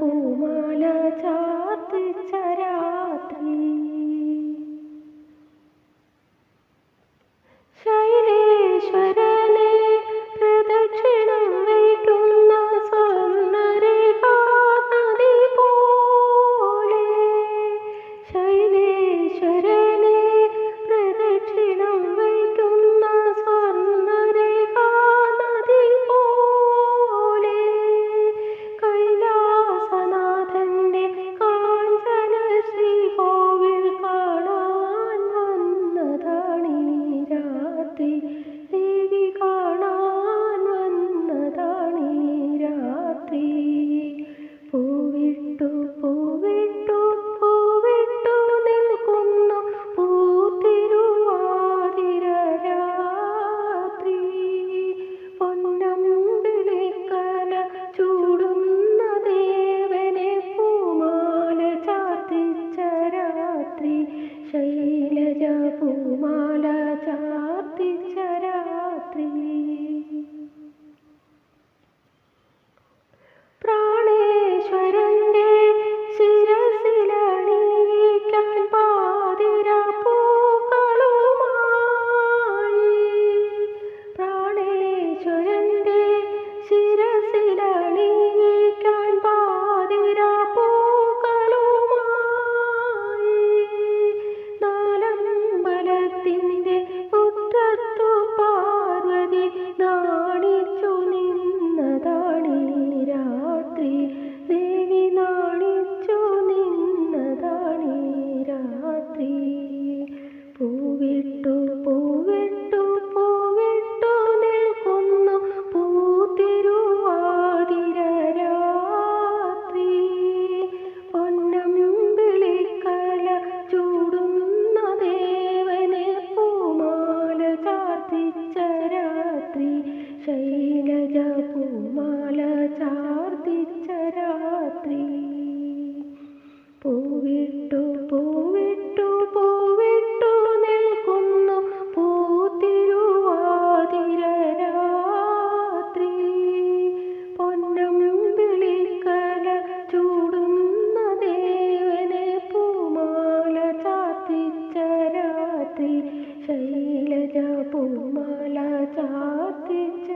पूला जात चर രാത്രി ദേവി കാണാൻ വന്നതാണ് രാത്രി. പൂവിട്ടു പൂവിട്ടു പൂവിട്ടു നിൽക്കുന്നു പൂത്തിരുവാതിര രാത്രി പൊന്നമ്പിളിക്കല ചൂടുന്ന ദേവനെ പൂമാല ചാത്തിച്ച രാത്രി. ശൈലജ പൂമാല ചാർത്തിച്ച രാത്രി പൂവിട്ടു പൂവിട്ടു പൂവിട്ടു നിൽക്കുന്നു പൂത്തിരുവാതിര രാത്രി പൊന്നമ്പിളിക്കല ചൂടുന്ന ദേവനെ പൂമാല ചാത്തിച്ച രാത്രി. ശൈലജ പൂമാല ചാർത്തിച്ച